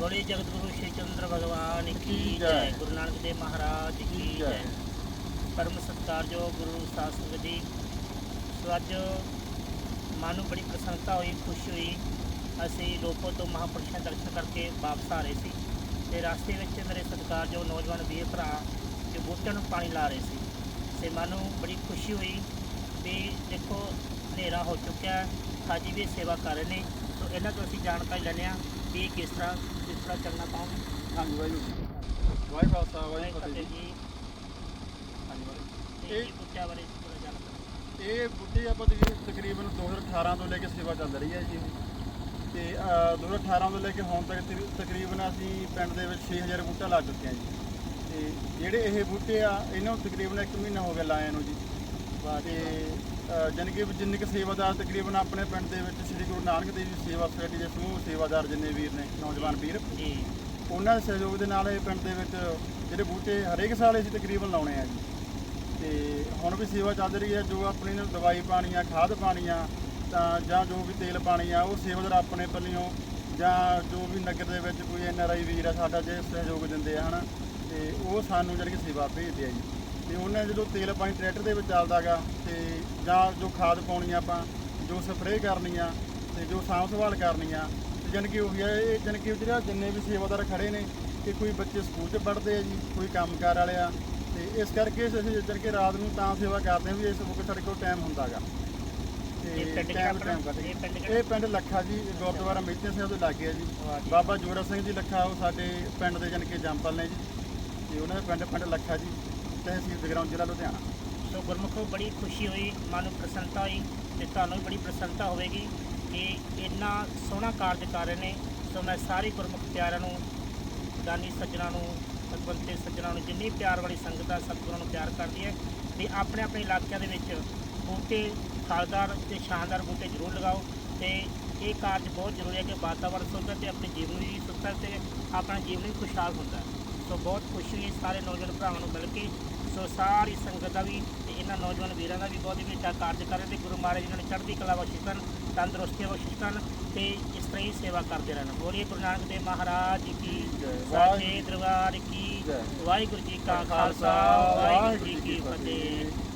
ਬੋਲੇ ਜਗਤ ਗੁਰੂ ਸ਼੍ਰੀ ਚੰਦਰ ਭਗਵਾਨ ਕੀ ਜੈ? ਜੈ। ਗੁਰੂ ਨਾਨਕ ਦੇਵ ਮਹਾਰਾਜ ਕੀ ਜੈ। ਜੈ? ਪਰਮ ਸਤਿਕਾਰਯੋਗ ਗੁਰੂ ਸਾਹਿਬ ਸੰਗਤ ਜੀ। ਸੋ ਅੱਜ ਮਨ ਨੂੰ ਬੜੀ ਪ੍ਰਸੰਨਤਾ ਹੋਈ ਖੁਸ਼ੀ ਹੋਈ। ਅਸੀਂ ਲੋਕੋ ਤੋਂ ਮਹਾਂਪੁਰਸ਼ਾਂ ਦਰਸ਼ਨ ਕਰਕੇ ਵਾਪਸ ਆ ਰਹੇ ਸੀ। ਤੇ ਰਸਤੇ ਵਿੱਚ ਮੇਰੇ ਸਤਿਕਾਰਯੋਗ ਨੌਜਵਾਨ ਵੀਰ ਭਰਾ ਜੋ ਬੂਟਿਆਂ ਨੂੰ ਪਾਣੀ ਲਾ ਰਹੇ ਸੀ। ਤੇ ਮਨ ਨੂੰ ਬੜੀ ਖੁਸ਼ੀ ਹੋਈ ਵੀ ਦੇਖੋ ਹਨੇਰਾ ਹੋ ਚੁੱਕਿਆ। ਹਾਜੀ ਵੀ ਸੇਵਾ ਕਰ ਰਹੇ ਨੇ। ਇਹਨਾਂ ਤੋਂ ਅਸੀਂ ਜਾਣਕਾਰੀ ਲੈਂਦੇ ਹਾਂ ਵੀ ਇਹ ਕਿਸ ਤਰ੍ਹਾਂ ਕਿਸ ਤਰ੍ਹਾਂ ਚੱਲਣਾ ਪਾਉਂਗੇ ਹਾਂਜੀ ਵਾਹਿਗੁਰੂ ਜੀ ਵਾਹਿਗੁਰੂ ਖਾਲਸਾ ਵਾਹਿਗੁਰੂ ਫਤਿਹ ਜੀ। ਹਾਂਜੀ ਵਾਹਿਗੁਰੂ ਇਹ- ਇਹ ਬੂਟਿਆਂ ਬਾਰੇ ਥੋੜਾ ਜਾਣਕਾਰੀ ਇਹ ਬੁੱਢੀ ਆਪਾਂ ਤਕਰੀ- ਤਕਰੀਬਨ 2018 ਤੋਂ ਲੈ ਕੇ ਸੇਵਾ ਚੱਲ ਰਹੀ ਹੈ ਜੀ। ਤੇ ਅਹ, 2018 ਤੋਂ ਲੈ ਕੇ ਹੁਣ ਤੱਕ ਤਕ- ਤਕਰੀਬਨ ਅਸੀਂ ਪਿੰਡ ਦੇ ਵਿੱਚ 6000 ਬੂਟਾ ਲਾ ਚੁੱਕੇ ਹਾਂ ਜੀ। ਤੇ ਜਿਹੜੇ ਇਹ ਬੂਟੇ ਆ ਇਹਨਾਂ ਨੂੰ ਤਕਰੀਬਨ 1 ਮਹੀਨਾ ਹੋ ਗਿਆ ਲਾਇਆ ਨੂੰ ਜੀ। ਤੇ ਜਾਣੀ ਕਿ ਜਿੰਨੇ ਕੁ ਸੇਵਾਦਾਰ ਤਕਰੀਬਨ ਆਪਣੇ ਪਿੰਡ ਦੇ ਵਿੱਚ ਸ੍ਰੀ ਗੁਰੂ ਨਾਨਕ ਦੇਵ ਜੀ ਸੇਵਾ ਸੁਸਾਇਟੀ ਦੇ ਸਮੂਹ ਸੇਵਾਦਾਰ ਜਿੰਨੇ ਵੀਰ ਨੇ ਨੌਜਵਾਨ ਵੀਰ ਜੀ। ਉਹਨਾਂ ਦੇ ਸਹਿਯੋਗ ਦੇ ਨਾਲ ਇਹ ਪਿੰਡ ਦੇ ਵਿੱਚ ਜਿਹੜੇ ਬੂਟੇ ਹਰੇਕ ਸਾਲ ਅਸੀਂ ਤਕਰੀਬਨ ਲਾਉਣੇ ਆ ਜੀ। ਤੇ ਹੁਣ ਵੀ ਸੇਵਾ ਚੱਲ ਰਹੀ ਹੈ ਜੋ ਆਪਣੀ ਨੂੰ ਦਵਾਈ ਪਾਣੀ ਆ ਖਾਦ ਪਾਣੀ ਆ ਤਾਂ ਜਾਂ ਜੋ ਵੀ ਤੇਲ ਪਾਣੀ ਆ ਉਹ ਸੇਵਾਦਾਰ ਆਪਣੇ ਪੱਲਿਓਂ ਜਾਂ ਜੋ ਵੀ ਨਗਰ ਦੇ ਵਿੱਚ ਕੋਈ ਐਨ ਆਰ ਆਈ ਵੀਰ ਆ ਸਾਡਾ ਜੇ ਸਹਿਯੋਗ ਦਿੰਦੇ ਆ ਹਨਾ ਤੇ ਉਹ ਸਾਨੂੰ ਜਿਹੜੀ ਕਿ ਸੇਵਾ ਭੇਜਦੇ ਆ ਜੀ। ਤੇ ਉਹਨਾਂ ਜਦੋਂ ਤੇਲ ਪਾਣੀ ਟਰੈਕਟਰ ਦੇ ਵਿੱਚ ਚੱਲਦਾਗਾ ਤੇ ਜਾਂ ਜੋ ਖਾਦ ਪਾਉਣੀ ਆ ਆਪਾਂ ਜੋ ਸਪਰੇਅ ਕਰਨੀ ਆ ਤੇ ਜੋ ਸਾਂਭ ਸੰਭਾਲ ਕਰਨੀ ਆ ਤੇ ਜਾਣੀ ਕਿ ਉਹੀ ਆ ਇਹ ਜਾਣੀ ਕਿ ਜਿਹੜਾ ਜਿੰਨੇ ਵੀ ਸੇਵਾਦਾਰ ਖੜੇ ਨੇ ਕਿ ਕੋਈ ਬੱਚੇ ਸਕੂਲ 'ਚ ਪੜ੍ਹਦੇ ਆ ਜੀ ਕੋਈ ਕੰਮਕਾਰ ਵਾਲੇ ਆ ਤੇ ਇਸ ਕਰਕੇ ਅਸੀਂ ਜਾਣੀ ਕਿ ਰਾਤ ਨੂੰ ਤਾਂ ਸੇਵਾ ਕਰਦੇ ਆ ਵੀ ਇਸ ਵਕਤ ਸਾਡੇ ਕੋਲ ਟਾਈਮ ਹੁੰਦਾਗਾ ਤੇ ਟਾਈਮ ਟਾਈਮ? ਕੱਢ ਇਹ ਪਿੰਡ ਲੱਖਾ ਜੀ ਗੁਰਦੁਆਰਾ ਮੇਚੇ ਸਾਹਿਬ ਦੇ ਲਾਗੇ ਆ ਜੀ। ਬਾਬਾ ਜੋਰਾ ਸਿੰਘ ਜੀ ਲੱਖਾ ਉਹ ਸਾਡੇ ਪਿੰਡ ਦੇ ਜਾਣੀ ਕਿ ਜੰਪਲ ਨੇ ਜੀ। ਤੇ ਉਹਨਾਂ ਦਾ ਪਿੰਡ ਪਿੰਡ ਲੱਖਾ ਜੀ। ਤਹਿਸੀਲ ਜਗਰਾਉਂ ਜ਼ਿਲ੍ਹਾ ਲੁਧਿਆਣਾ ਸੋ ਗੁਰਮੁਖੋ, ਬੜੀ ਖੁਸ਼ੀ ਹੋਈ, ਮਨ ਨੂੰ ਪ੍ਰਸੰਨਤਾ ਹੋਈ ਤੇ ਤੁਹਾਨੂੰ ਵੀ ਬੜੀ ਪ੍ਰਸੰਨਤਾ ਹੋਵੇਗੀ ਕਿ ਇੰਨਾ ਸੋਹਣਾ ਕਾਰਜ ਕਰ ਰਹੇ ਨੇ ਸੋ ਮੈਂ ਸਾਰੇ ਗੁਰਮੁਖ ਪਿਆਰਿਆਂ ਨੂੰ, ਦਾਨੀ ਸੱਜਣਾ ਨੂੰ ਭਗਵੰਤੇ ਸੱਜਣਾ ਨੂੰ ਜਿੰਨੀ ਪਿਆਰ ਵਾਲੀ ਸੰਗਤ ਆ, ਸਤਿਗੁਰਾਂ ਨੂੰ ਪਿਆਰ ਕਰਦੀ ਹੈ ਤੇ ਆਪਣੇ ਆਪਣੇ ਇਲਾਕਿਆਂ ਦੇ ਵਿੱਚ ਬੂਟੇ ਫਲਦਾਰ ਤੇ ਸ਼ਾਨਦਾਰ ਬੂਟੇ ਜ਼ਰੂਰ ਲਗਾਓ ਤੇ ਇਹ ਕਾਰਜ ਬਹੁਤ ਜ਼ਰੂਰੀ ਹੈ ਕਿ ਵਾਤਾਵਰਣ ਸੁੰਦਰ ਤੇ ਆਪਣੇ ਜੀਵਨ ਵੀ ਸੁੰਦਰ ਤੇ ਆਪਣਾ ਜੀਵਨ ਵੀ ਖੁਸ਼ਹਾਲ ਹੁੰਦਾ ਹੈ। ਸੋ ਬਹੁਤ ਖੁਸ਼ੀ ਹੋਈ ਸਾਰੇ ਨੌਜਵਾਨ ਭਰਾਵਾਂ ਨੂੰ ਮਿਲ ਕੇ। ਸੋ ਸਾਰੀ ਸੰਗਤ ਦਾ ਵੀ ਤੇ ਇਹਨਾਂ ਨੌਜਵਾਨ ਵੀਰਾਂ ਦਾ ਵੀ ਬਹੁਤ ਹੀ ਵੱਡਾ ਕਾਰਜ ਕਰ ਰਹੇ ਤੇ ਗੁਰੂ ਮਹਾਰਾਜ ਜੀ ਨੇ ਚੜ੍ਹਦੀ ਕਲਾ ਬਖਸ਼ਿਸ਼ ਕਰਨ ਤੰਦਰੁਸਤੀ ਬਖਸ਼ਿਸ਼ ਕਰਨ ਤੇ ਇਸ ਤਰ੍ਹਾਂ ਹੀ ਸੇਵਾ ਕਰਦੇ ਰਹਿਣ। ਬੋਲੀਏ ਗੁਰੂ ਨਾਨਕ ਦੇਵ ਮਹਾਰਾਜ ਜੀ। ਕੀ। ਸਾਚੇ ਦਰਬਾਰ ਕੀ। ਵਾਹਿਗੁਰੂ ਜੀ ਕਾ ਖਾਲਸਾ ਵਾਹਿਗੁਰੂ ਜੀ ਕੀ ਫਤਿਹ।